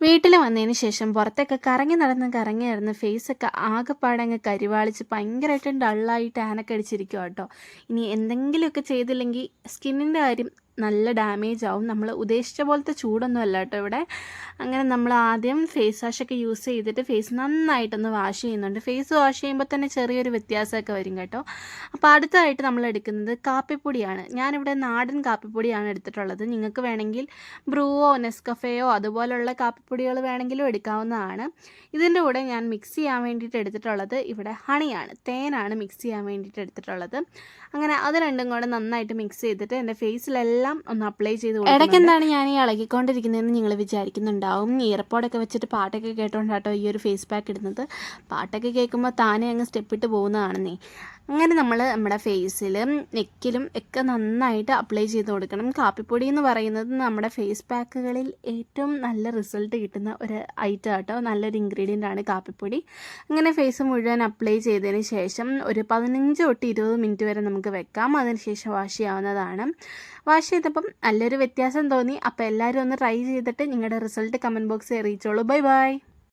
വീട്ടിൽ വന്നതിന് ശേഷം പുറത്തൊക്കെ കറങ്ങി നടന്ന് കറങ്ങി നടന്ന് ഫേസൊക്കെ ആകെപ്പാടെ അങ്ങ് കരിവാളിച്ച് ഭയങ്കരമായിട്ടും ഡള്ളായിട്ട് ടാനൊക്കെ കേട്ടോ ഇനി എന്തെങ്കിലുമൊക്കെ ചെയ്തില്ലെങ്കിൽ സ്കിന്നിന്റെ കാര്യം നല്ല ഡാമേജ് ആവും. നമ്മൾ ഉദ്ദേശിച്ച പോലത്തെ ചൂടൊന്നും അല്ല കേട്ടോ ഇവിടെ. അങ്ങനെ നമ്മൾ ആദ്യം ഫേസ് വാഷൊക്കെ യൂസ് ചെയ്തിട്ട് ഫേസ് നന്നായിട്ടൊന്ന് വാഷ് ചെയ്യുന്നുണ്ട്. ഫേസ് വാഷ് ചെയ്യുമ്പോൾ തന്നെ ചെറിയൊരു വ്യത്യാസമൊക്കെ വരും കേട്ടോ. അപ്പോൾ അടുത്തതായിട്ട് നമ്മൾ എടുക്കുന്നത് കാപ്പിപ്പൊടിയാണ്. ഞാനിവിടെ നാടൻ കാപ്പിപ്പൊടിയാണ് എടുത്തിട്ടുള്ളത്. നിങ്ങൾക്ക് വേണമെങ്കിൽ ബ്രൂവോ നെസ്കഫേയോ അതുപോലുള്ള കാപ്പിപ്പൊടികൾ വേണമെങ്കിലും എടുക്കാവുന്നതാണ്. ഇതിന്റെ കൂടെ ഞാൻ മിക്സ് ചെയ്യാൻ വേണ്ടിയിട്ട് എടുത്തിട്ടുള്ളത് ഇവിടെ ഹണിയാണ്. തേനാണ് മിക്സ് ചെയ്യാൻ വേണ്ടിയിട്ട് എടുത്തിട്ടുള്ളത്. അങ്ങനെ അത് രണ്ടും കൂടെ നന്നായിട്ട് മിക്സ് ചെയ്തിട്ട് എന്റെ ഫേസിലെല്ലാം ഒന്ന് അപ്ലൈ ചെയ്ത് ഇടയ്ക്ക് എന്താണ് ഞാൻ ഈ ഇളകിക്കൊണ്ടിരിക്കുന്നതെന്ന് നിങ്ങൾ വിചാരിക്കുന്നുണ്ടാവും. ഇയർപോഡൊക്കെ വെച്ചിട്ട് പാട്ടൊക്കെ കേട്ടോണ്ടാട്ടോ ഈ ഒരു ഫേസ് പാക്ക് ഇടുന്നത്. പാട്ടൊക്കെ കേൾക്കുമ്പോൾ താനേ അങ്ങ് സ്റ്റെപ്പിട്ട് പോകുന്നതാണെന്നേ. അങ്ങനെ നമ്മൾ നമ്മുടെ ഫേസിലും നെക്കിലും ഒക്കെ നന്നായിട്ട് അപ്ലൈ ചെയ്ത് കൊടുക്കണം. കാപ്പിപ്പൊടി എന്ന് പറയുന്നത് നമ്മുടെ ഫേസ് പാക്കുകളിൽ ഏറ്റവും നല്ല റിസൾട്ട് കിട്ടുന്ന ഒരു ഐറ്റം കേട്ടോ നല്ലൊരു ഇൻഗ്രീഡിയന്റ് ആണ് കാപ്പിപ്പൊടി. അങ്ങനെ ഫേസ് മുഴുവൻ അപ്ലൈ ചെയ്തതിന് ശേഷം ഒരു പതിനഞ്ച് തൊട്ട് ഇരുപത് മിനിറ്റ് വരെ നമുക്ക് വെക്കാം. അതിനുശേഷം വാഷ് ചെയ്യാവുന്നതാണ്. വാഷ് ചെയ്തപ്പം നല്ലൊരു വ്യത്യാസം തോന്നി. അപ്പോൾ എല്ലാവരും ഒന്ന് ട്രൈ ചെയ്തിട്ട് നിങ്ങളുടെ റിസൾട്ട് കമന്റ് ബോക്സിൽ അറിയിച്ചോളൂ. Bye bye